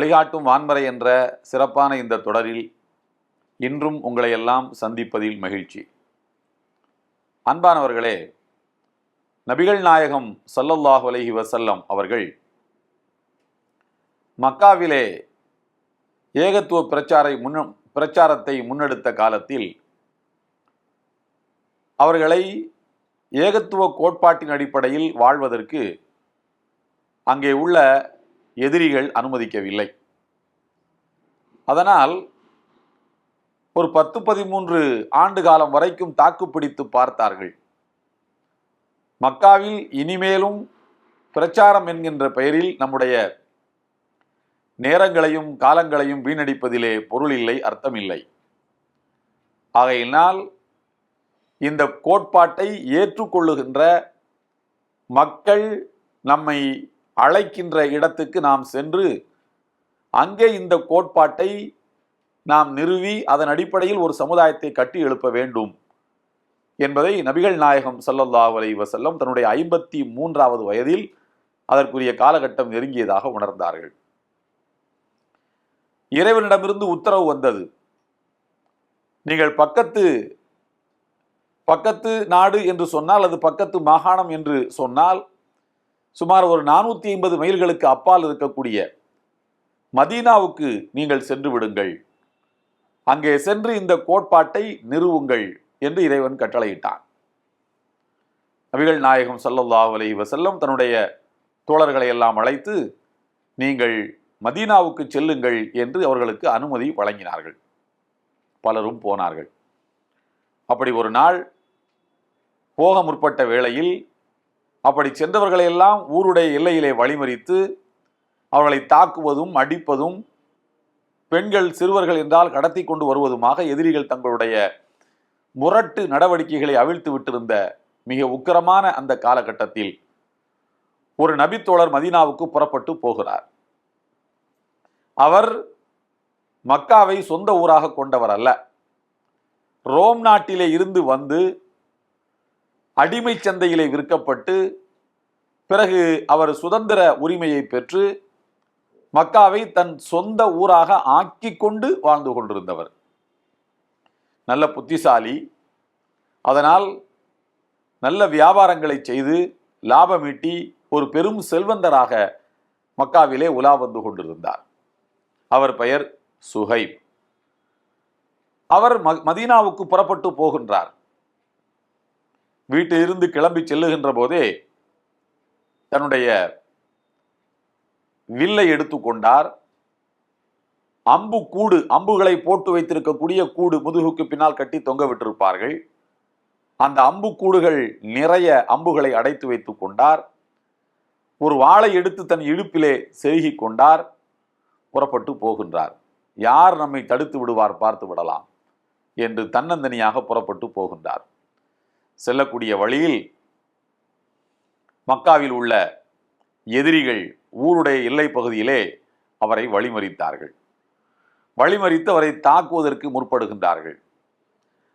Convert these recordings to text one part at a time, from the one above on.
வழிகாட்டும் வான்மறை என்ற சிறப்பான இந்த தொடரில் இன்றும் உங்களை எல்லாம் சந்திப்பதில் மகிழ்ச்சி. அன்பானவர்களே நபிகள் நாயகம் சல்லல்லாஹ் அலஹி வசல்லம் அவர்கள் மக்காவிலே ஏகத்துவ பிரச்சாரை முன்ன பிரச்சாரத்தை முன்னெடுத்த காலத்தில் அவர்களை ஏகத்துவ கோட்பாட்டின் அடிப்படையில் வாழ்வதற்கு அங்கே உள்ள எதிரிகள் அனுமதிக்கவில்லை. அதனால் ஒரு பத்து பதிமூன்று ஆண்டு காலம் வரைக்கும் தாக்குப்பிடித்து பார்த்தார்கள். மக்காவில் இனிமேலும் பிரச்சாரம் என்கின்ற பெயரில் நம்முடைய நேரங்களையும் காலங்களையும் வீணடிப்பதிலே பொருள் இல்லை அர்த்தம் இல்லை ஆகையினால் இந்த கோட்பாட்டை ஏற்றுக்கொள்ளுகின்ற மக்கள் நம்மை அழைக்கின்ற இடத்துக்கு நாம் சென்று அங்கே இந்த கோட்பாட்டை நாம் நிறுவி அதன் அடிப்படையில் ஒரு சமுதாயத்தை கட்டி எழுப்ப வேண்டும் என்பதை நபிகள் நாயகம் சல்லல்லாஹ் அலைஹி வசல்லம் தன்னுடைய ஐம்பத்தி மூன்றாவது வயதில் அதற்குரிய காலகட்டம் நெருங்கியதாக உணர்ந்தார்கள். இறைவனிடமிருந்து உத்தரவு வந்தது. நீங்கள் பக்கத்து பக்கத்து நாடு என்று சொன்னால் அது பக்கத்து மாகாணம் என்று சொன்னால் சுமார் ஒரு நானூற்றி ஐம்பது மைல்களுக்கு அப்பால் இருக்கக்கூடிய மதீனாவுக்கு நீங்கள் சென்று விடுங்கள். அங்கே சென்று இந்த கோட்பாட்டை நிறுவுங்கள் என்று இறைவன் கட்டளையிட்டான். நபிகள் நாயகம் ஸல்லல்லாஹு அலைஹி வஸல்லம் தன்னுடைய தோழர்களை எல்லாம் அழைத்து நீங்கள் மதீனாவுக்கு செல்லுங்கள் என்று அவர்களுக்கு அனுமதி வழங்கினார்கள். பலரும் போனார்கள். அப்படி ஒரு நாள் போக முற்பட்ட வேளையில் அப்படி சென்றவர்களையெல்லாம் ஊருடைய எல்லையிலே வழிமறித்து அவர்களை தாக்குவதும் அடிப்பதும் பெண்கள் சிறுவர்கள் என்றால் கடத்தி கொண்டு வருவதுமாக எதிரிகள் தங்களுடைய முரட்டு நடவடிக்கைகளை அவிழ்த்து விட்டிருந்த மிக உக்கிரமான அந்த காலகட்டத்தில் ஒரு நபித்தோழர் மதீனாவுக்கு புறப்பட்டு போகிறார். அவர் மக்காவை சொந்த ஊராக கொண்டவர் அல்ல. ரோம் நாட்டிலே இருந்து வந்து அடிமை சந்தையிலே விற்கப்பட்டு பிறகு அவர் சுதந்திர உரிமையை பெற்று மக்காவை தன் சொந்த ஊராக ஆக்கி கொண்டு வாழ்ந்து கொண்டிருந்தவர். நல்ல புத்திசாலி. அதனால் நல்ல வியாபாரங்களை செய்து லாபமீட்டி ஒரு பெரும் செல்வந்தராக மக்காவிலே உலா வந்து கொண்டிருந்தார். அவர் பெயர் சுஹைப் அவர் மதீனாவுக்கு புறப்பட்டு போகின்றார். வீட்டிலிருந்து கிளம்பி செல்லுகின்ற போதே தன்னுடைய வில்லை எடுத்துக்கொண்டார் அம்பு கூடு அம்புகளை போட்டு வைத்திருக்கக்கூடிய கூடு முதுகுக்கு பின்னால் கட்டி தொங்க விட்டிருப்பார்கள். அந்த அம்பு கூடுகள் நிறைய அம்புகளை அடைத்து வைத்துக் கொண்டார். ஒரு வாளை எடுத்து தன் இடுப்பிலே செருகிக் கொண்டார். புறப்பட்டு போகின்றார். யார் நம்மை தடுத்து விடுவார் பார்த்து விடலாம் என்று தன்னந்தனியாக புறப்பட்டு போகின்றார். செல்லக்கூடிய வழியில் மக்காவில் உள்ள எதிரிகள் ஊருடைய எல்லை பகுதியிலே அவரை வழிமறித்தார்கள். வழிமறித்து அவரை தாக்குவதற்கு முற்படுகின்றார்கள்.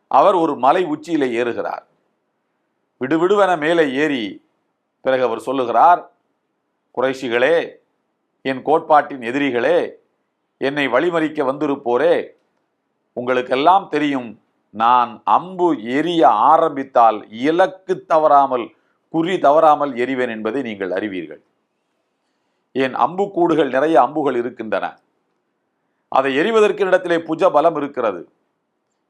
அவர் ஒரு மலை உச்சியிலே ஏறுகிறார். விடுவிடுவென மேலே ஏறி பிறகு அவர் சொல்லுகிறார் குறைஷிகளே என் கோட்பாட்டின் எதிரிகளே என்னை வழிமறிக்க வந்திருப்போரே உங்களுக்கெல்லாம் தெரியும் நான் அம்பு எரிய ஆரம்பித்தால் இலக்கு தவறாமல் குறி தவறாமல் எறிவேன் என்பதை நீங்கள் அறிவீர்கள். என் அம்புக்கூடுகள் நிறைய அம்புகள் இருக்கின்றன. அதை எறிவதற்கு இடத்திலே புஜ பலம் இருக்கிறது.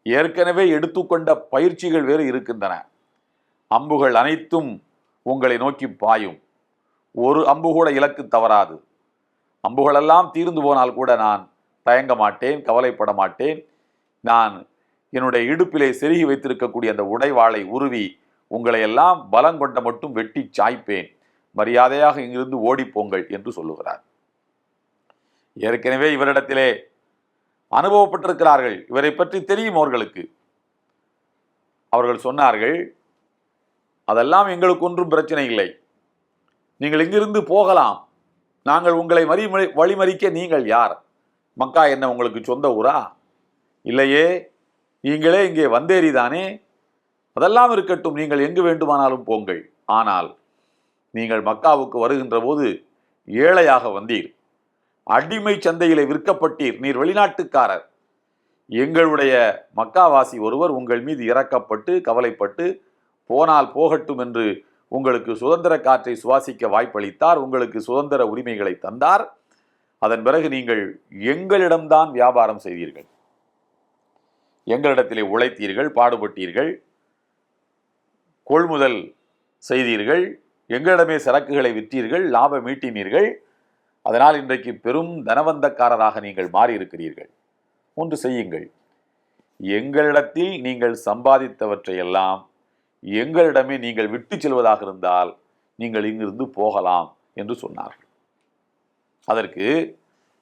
ஏற்கனவே எடுத்துக்கொண்ட பயிற்சிகள் வேறு இருக்கின்றன. அம்புகள் அனைத்தும் உங்களை நோக்கி பாயும். ஒரு அம்பு கூட இலக்கு தவறாது. அம்புகளெல்லாம் தீர்ந்து போனால் கூட நான் தயங்க மாட்டேன் கவலைப்பட மாட்டேன். நான் என்னுடைய இடுப்பிலே செருகி வைத்திருக்கக்கூடிய அந்த உடைவாளை உருவி உங்களை எல்லாம் பலங்கொண்ட மட்டும் வெட்டி சாய்ப்பேன். மரியாதையாக இங்கிருந்து ஓடிப்போங்கள் என்று சொல்லுகிறார். ஏற்கனவே இவரிடத்திலே அனுபவப்பட்டிருக்கிறார்கள். இவரை பற்றி தெரியும் அவர்களுக்கு. அவர்கள் சொன்னார்கள் அதெல்லாம் எங்களுக்கு ஒன்றும் பிரச்சனை இல்லை. நீங்கள் இங்கிருந்து போகலாம். நாங்கள் உங்களை மறி வழிமறிக்க நீங்கள் யார்? மக்கா என்ன உங்களுக்கு சொந்த ஊரா? இல்லையே நீங்களே இங்கே வந்தேறிதானே? அதெல்லாம் இருக்கட்டும் நீங்கள் எங்கு வேண்டுமானாலும் போங்கள். ஆனால் நீங்கள் மக்காவுக்கு வருகின்ற போது ஏழையாக வந்தீர். அடிமை சந்தையிலே விற்கப்பட்டீர். நீர் வெளிநாட்டுக்காரர். எங்களுடைய மக்காவாசி ஒருவர் உங்கள் மீது இறக்கப்பட்டு கவலைப்பட்டு போனால் போகட்டும் என்று உங்களுக்கு சுதந்திர காற்றை சுவாசிக்க வாய்ப்பளித்தார். உங்களுக்கு சுதந்திர உரிமைகளை தந்தார். அதன் பிறகு நீங்கள் எங்களிடம்தான் வியாபாரம் செய்தீர்கள். எங்களிடத்திலே உழைத்தீர்கள் பாடுபட்டீர்கள் கொள்முதல் செய்தீர்கள் எங்களிடமே சரக்குகளை விற்றீர்கள் லாபம் ஈட்டினீர்கள் அதனால் இன்றைக்கு பெரும் தனவந்தக்காரராக நீங்கள் மாறியிருக்கிறீர்கள். ஒன்று செய்யுங்கள். எங்களிடத்தில் நீங்கள் சம்பாதித்தவற்றையெல்லாம் எங்களிடமே நீங்கள் விட்டு செல்வதாக இருந்தால் நீங்கள் இங்கிருந்து போகலாம் என்று சொன்னார்கள். அதற்கு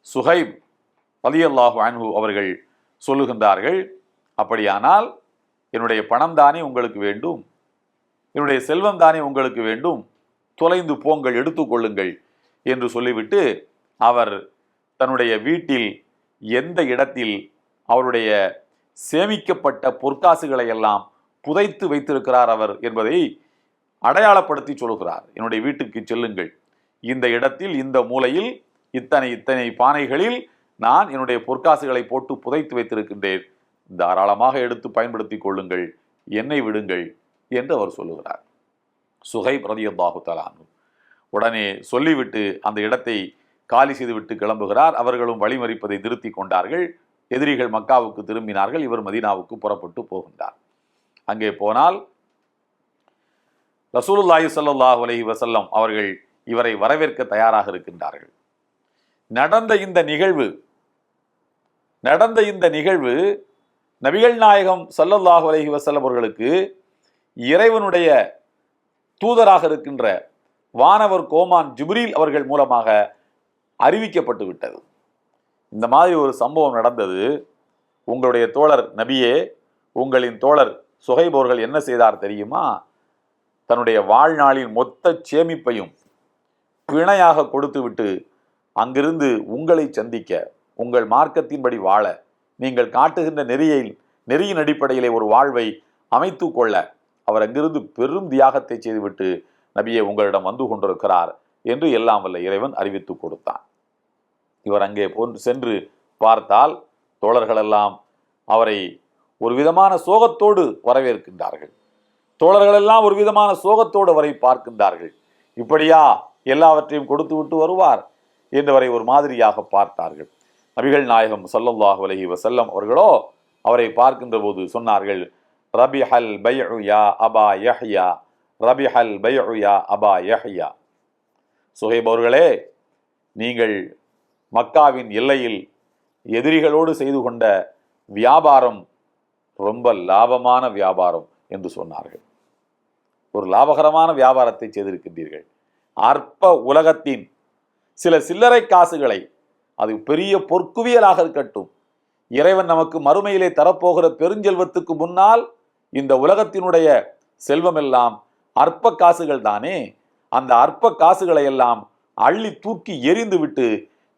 சுஹைப் பதியல்லாஹ் அன்பு அவர்கள் சொல்லுகின்றார்கள் அப்படியானால் என்னுடைய பணம் தானே உங்களுக்கு வேண்டும்? என்னுடைய செல்வம் தானே உங்களுக்கு வேண்டும்? தொலைந்து போங்கள் எடுத்துக்கொள்ளுங்கள் என்று சொல்லிவிட்டு அவர் தன்னுடைய வீட்டில் எந்த இடத்தில் அவருடைய சேமிக்கப்பட்ட பொற்காசுகளை எல்லாம் புதைத்து வைத்திருக்கிறார் அவர் என்பதை அடையாளப்படுத்தி சொல்கிறார். என்னுடைய வீட்டுக்கு செல்லுங்கள். இந்த இடத்தில் இந்த மூலையில் இத்தனை இத்தனை பானைகளில் நான் என்னுடைய பொற்காசுகளை போட்டு புதைத்து வைத்திருக்கின்றேன். தாராளமாக எடுத்து பயன்படுத்தி கொள்ளுங்கள் என்னை விடுங்கள் என்று அவர் சொல்லுகிறார். சுகை பிரதியல்லாஹு தலானு உடனே சொல்லிவிட்டு அந்த இடத்தை காலி செய்துவிட்டு கிளம்புகிறார். அவர்களும் வழிமறிப்பதை நிறுத்தி கொண்டார்கள். எதிரிகள் மக்காவுக்கு திரும்பினார்கள். இவர் மதீனாவுக்கு புறப்பட்டு போகின்றார். அங்கே போனால் ரசூலுல்லாஹி சல்லாஹ் அலஹி வசல்லம் அவர்கள் இவரை வரவேற்க தயாராக இருக்கின்றார்கள். நடந்த இந்த நிகழ்வு நடந்த இந்த நிகழ்வு நபிகள் நாயகம் சல்லல்லாஹு அலஹி வசல்லம் அவர்களுக்கு இறைவனுடைய தூதராக இருக்கின்ற வானவர் கோமான் ஜிப்ரீல் அவர்கள் மூலமாக அறிவிக்கப்பட்டு விட்டது. இந்த மாதிரி ஒரு சம்பவம் நடந்தது. உங்களுடைய தோழர் நபியே உங்களின் தோழர் சுகைப் அவர்கள் என்ன செய்தார் தெரியுமா? தன்னுடைய வாழ்நாளின் மொத்த சேமிப்பையும் பிணையாக கொடுத்துவிட்டு அங்கிருந்து உங்களை சந்திக்க உங்கள் மார்க்கத்தின்படி வாழ நீங்கள் காட்டுகின்ற நெறியை நெறியின் அடிப்படையிலே ஒரு வாழ்வை அமைத்து கொள்ள அவர் அங்கிருந்து பெரும் தியாகத்தை செய்துவிட்டு நபியை உங்களிடம் வந்து கொண்டிருக்கிறார் என்று எல்லாம் வல்ல இறைவன் அறிவித்து கொடுத்தான். இவர் அங்கே போன்று சென்று பார்த்தால் தோழர்களெல்லாம் அவரை ஒரு விதமான சோகத்தோடு வரவேற்கின்றார்கள். தோழர்களெல்லாம் ஒரு விதமான சோகத்தோடு அவரை பார்க்கின்றார்கள். இப்படியா எல்லாவற்றையும் கொடுத்து விட்டு வருவார் என்றவரை ஒரு மாதிரியாக பார்த்தார்கள். நபிகள் நாயகம் ஸல்லல்லாஹு அலஹி வசல்லம் அவர்களோ அவரை பார்க்கின்ற போது சொன்னார்கள் ரபி ஹல் பையா அபா யஹ்யா ரபி ஹல் பையா அபா யஹ்யா. சுஹைப் அவர்களே நீங்கள் மக்காவின் எல்லையில் எதிரிகளோடு செய்து கொண்ட வியாபாரம் ரொம்ப லாபமான வியாபாரம் என்று சொன்னார்கள். ஒரு லாபகரமான வியாபாரத்தை செய்திருக்கின்றீர்கள். அற்ப உலகத்தின் சில சில்லறை காசுகளை அது பெரிய பொற்குவியலாக இருக்கட்டும். இறைவன் நமக்கு மறுமையிலே தரப்போகிற பெருஞ்செல்வத்துக்கு முன்னால் இந்த உலகத்தினுடைய செல்வமெல்லாம் அற்ப காசுகள் தானே? அந்த அற்ப காசுகளை எல்லாம் அள்ளி தூக்கி எரிந்து விட்டு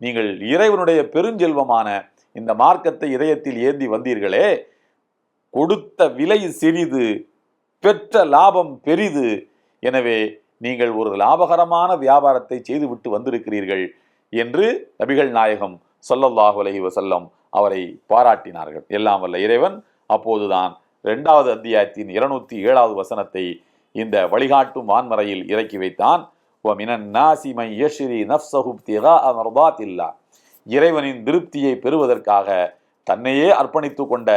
நீங்கள் இறைவனுடைய பெருஞ்செல்வமான இந்த மார்க்கத்தை இதயத்தில் ஏந்தி வந்தீர்களே. கொடுத்த விலை சிறிது பெற்ற லாபம் பெரிது. எனவே நீங்கள் ஒரு லாபகரமான வியாபாரத்தை செய்துவிட்டு வந்திருக்கிறீர்கள். என்று நபிகள் நாயகம் சொல்லல்லாஹு அலஹி வசல்லம் அவரை பாராட்டினார்கள். எல்லாம் வல்ல இறைவன் அப்போதுதான் இரண்டாவது அத்தியாயத்தின் இருநூத்தி ஏழாவது வசனத்தை இந்த வழிகாட்டும் வான்மறையில் இறக்கி வைத்தான். இறைவனின் திருப்தியை பெறுவதற்காக தன்னையே அர்ப்பணித்து கொண்ட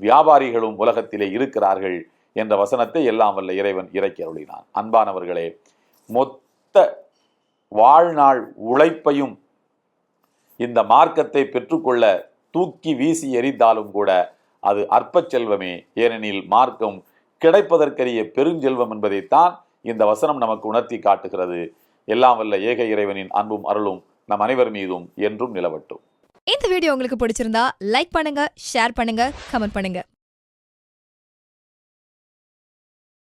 வியாபாரிகளும் உலகத்திலே இருக்கிறார்கள் என்ற வசனத்தை எல்லாம் வல்ல இறைவன் இறக்கி அருளினான். அன்பானவர்களே மொத்த வாழ்நாள் உழைப்பையும் இந்த மார்க்கத்தை பெற்றுக்கொள்ள தூக்கி வீசி எறிந்தாலும் கூட அது அற்ப செல்வமே. ஏனெனில் மார்க்கம் கிடைப்பதற்கரிய பெருஞ்செல்வம் என்பதைத்தான் இந்த வசனம் நமக்கு உணர்த்தி காட்டுகிறது. எல்லாம் வல்ல ஏக இறைவனின் அன்பும் அருளும் நம் அனைவர் மீதும் என்றும் நிலவட்டும். இந்த வீடியோ உங்களுக்கு பிடிச்சிருந்தா லைக் பண்ணுங்க ஷேர் பண்ணுங்க கமெண்ட் பண்ணுங்க.